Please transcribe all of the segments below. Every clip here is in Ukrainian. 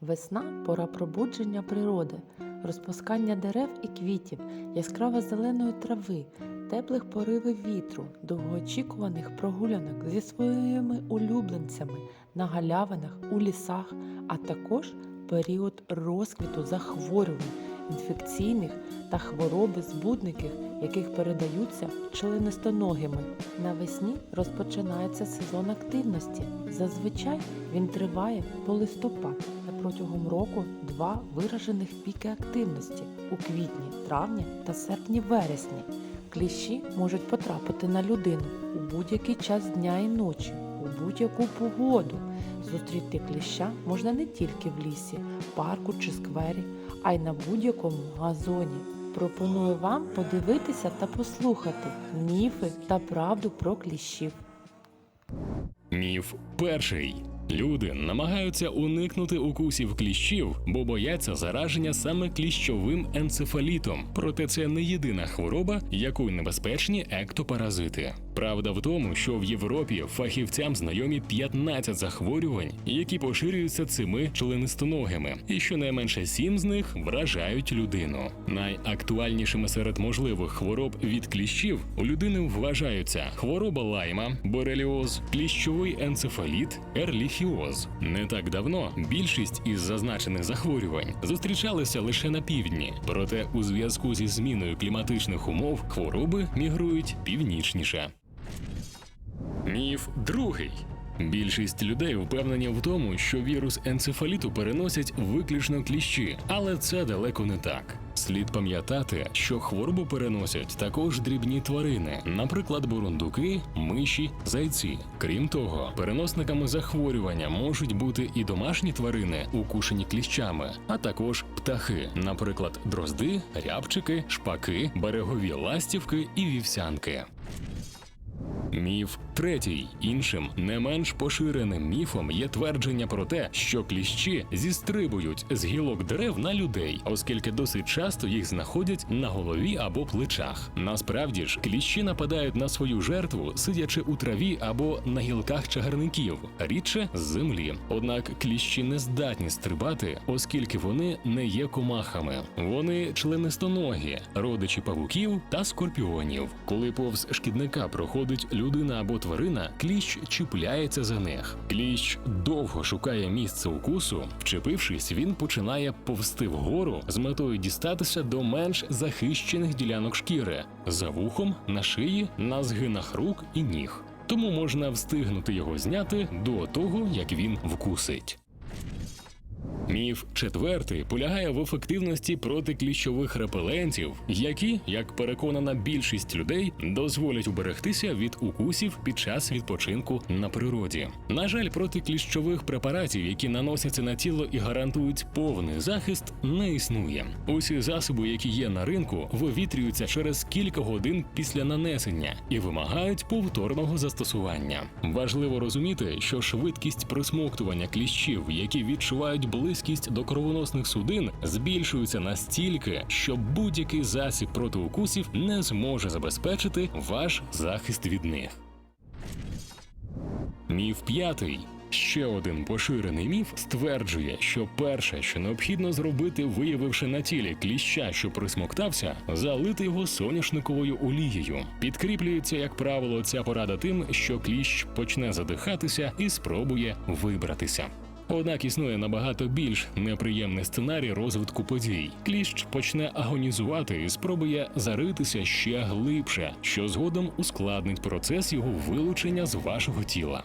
Весна пора пробудження природи, розпускання дерев і квітів, яскраво зеленої трави, теплих поривів вітру, довгоочікуваних прогулянок зі своїми улюбленцями на галявинах, у лісах, а також період розквіту захворювань, інфекційних та хвороби збудників, яких передаються членистоногими. Навесні розпочинається сезон активності. Зазвичай він триває по листопад протягом року два виражених піки активності у квітні, травні та серпні-вересні. Кліщі можуть потрапити на людину у будь-який час дня і ночі, у будь-яку погоду. Зустріти кліща можна не тільки в лісі, парку чи сквері, а й на будь-якому газоні. Пропоную вам подивитися та послухати міфи та правду про кліщів. Міф перший. Люди намагаються уникнути укусів кліщів, бо бояться зараження саме кліщовим енцефалітом. Проте це не єдина хвороба, якою небезпечні ектопаразити. Правда в тому, що в Європі фахівцям знайомі 15 захворювань, які поширюються цими членистоногими, і щонайменше 7 з них вражають людину. Найактуальнішими серед можливих хвороб від кліщів у людини вважаються хвороба лайма, бореліоз, кліщовий енцефаліт, ерліхіоз. Не так давно більшість із зазначених захворювань зустрічалися лише на півдні, проте у зв'язку зі зміною кліматичних умов хвороби мігрують північніше. Міф другий. Більшість людей впевнені в тому, що вірус енцефаліту переносять виключно кліщі, але це далеко не так. Слід пам'ятати, що хворобу переносять також дрібні тварини, наприклад, бурундуки, миші, зайці. Крім того, переносниками захворювання можуть бути і домашні тварини, укушені кліщами, а також птахи, наприклад, дрозди, рябчики, шпаки, берегові ластівки і вівсянки. Міф третій. Іншим не менш поширеним міфом є твердження про те, що кліщі зістрибують з гілок дерев на людей, оскільки досить часто їх знаходять на голові або плечах. Насправді ж кліщі нападають на свою жертву, сидячи у траві або на гілках чагарників, рідше з землі. Однак кліщі не здатні стрибати, оскільки вони не є комахами. Вони членистоногі, родичі павуків та скорпіонів. Коли повз шкідника проходить людина або тварина, кліщ чіпляється за них. Кліщ довго шукає місце укусу. Вчепившись, він починає повсти вгору з метою дістатися до менш захищених ділянок шкіри за вухом, на шиї, на згинах рук і ніг. Тому можна встигнути його зняти до того, як він вкусить. Міф четвертий полягає в ефективності протикліщових репелентів, які, як переконана більшість людей, дозволять уберегтися від укусів під час відпочинку на природі. На жаль, протикліщових препаратів, які наносяться на тіло і гарантують повний захист, не існує. Усі засоби, які є на ринку, вивітрюються через кілька годин після нанесення і вимагають повторного застосування. Важливо розуміти, що швидкість присмоктування кліщів, які відчувають близькість до кровоносних судин, збільшується настільки, що будь-який засіб проти укусів не зможе забезпечити ваш захист від них. Міф п'ятий. Ще один поширений міф стверджує, що перше, що необхідно зробити, виявивши на тілі кліща, що присмоктався, залити його соняшниковою олією. Підкріплюється, як правило, ця порада тим, що кліщ почне задихатися і спробує вибратися. Однак існує набагато більш неприємний сценарій розвитку подій. Кліщ почне агонізувати і спробує заритися ще глибше, що згодом ускладнить процес його вилучення з вашого тіла.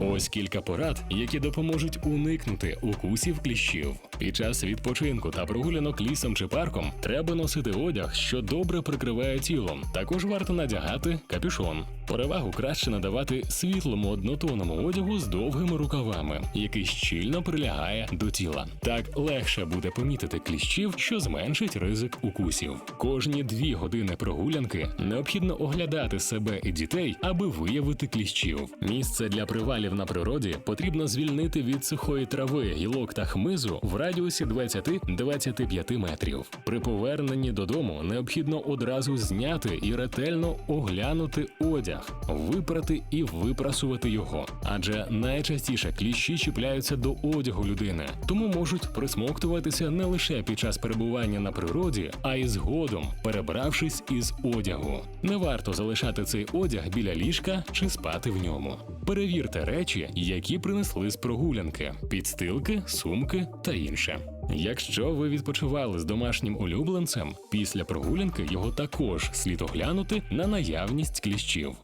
Ось кілька порад, які допоможуть уникнути укусів кліщів. Під час відпочинку та прогулянок лісом чи парком треба носити одяг, що добре прикриває тіло. Також варто надягати капюшон. Перевагу краще надавати світлому однотонному одягу з довгими рукавами, який щільно прилягає до тіла. Так легше буде помітити кліщів, що зменшить ризик укусів. Кожні дві години прогулянки необхідно оглядати себе і дітей, аби виявити кліщів. Місце для привалів на природі потрібно звільнити від сухої трави, гілок та хмизу в радіусі 20-25 метрів. При поверненні додому необхідно одразу зняти і ретельно оглянути одяг. Одяг, випрати і випрасувати його. Адже найчастіше кліщі чіпляються до одягу людини, тому можуть присмоктуватися не лише під час перебування на природі, а й згодом, перебравшись із одягу. Не варто залишати цей одяг біля ліжка чи спати в ньому. Перевірте речі, які принесли з прогулянки: підстилки, сумки та інше. Якщо ви відпочивали з домашнім улюбленцем, після прогулянки його також слід оглянути на наявність кліщів.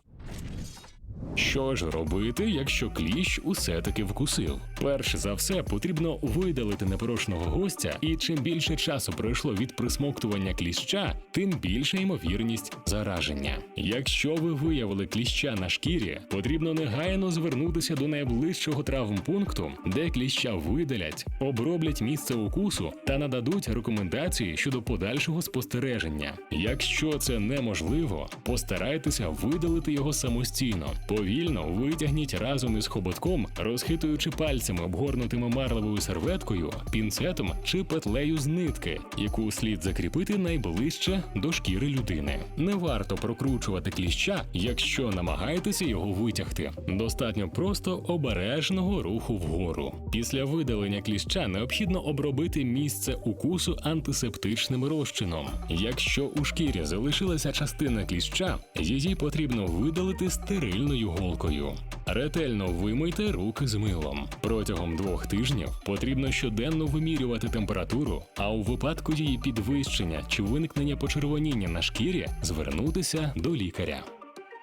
Що ж робити, якщо кліщ усе таки вкусив? Перш за все, потрібно видалити непрошеного гостя, і чим більше часу пройшло від присмоктування кліща, тим більша ймовірність зараження. Якщо ви виявили кліща на шкірі, потрібно негайно звернутися до найближчого травмпункту, де кліща видалять, оброблять місце укусу та нададуть рекомендації щодо подальшого спостереження. Якщо це неможливо, постарайтеся видалити його самостійно. Повільно витягніть разом із хоботком, розхитуючи пальцями обгорнутими марлевою серветкою, пінцетом чи петлею з нитки, яку слід закріпити найближче до шкіри людини. Не варто прокручувати кліща, якщо намагаєтеся його витягти. Достатньо просто обережного руху вгору. Після видалення кліща необхідно обробити місце укусу антисептичним розчином. Якщо у шкірі залишилася частина кліща, її потрібно видалити стерильною голкою. Ретельно вимийте руки з милом. Протягом двох тижнів потрібно щоденно вимірювати температуру, а у випадку її підвищення чи виникнення почервоніння на шкірі звернутися до лікаря.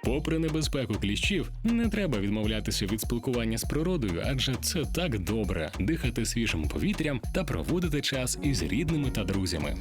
Попри небезпеку кліщів, не треба відмовлятися від спілкування з природою, адже це так добре дихати свіжим повітрям та проводити час із рідними та друзями.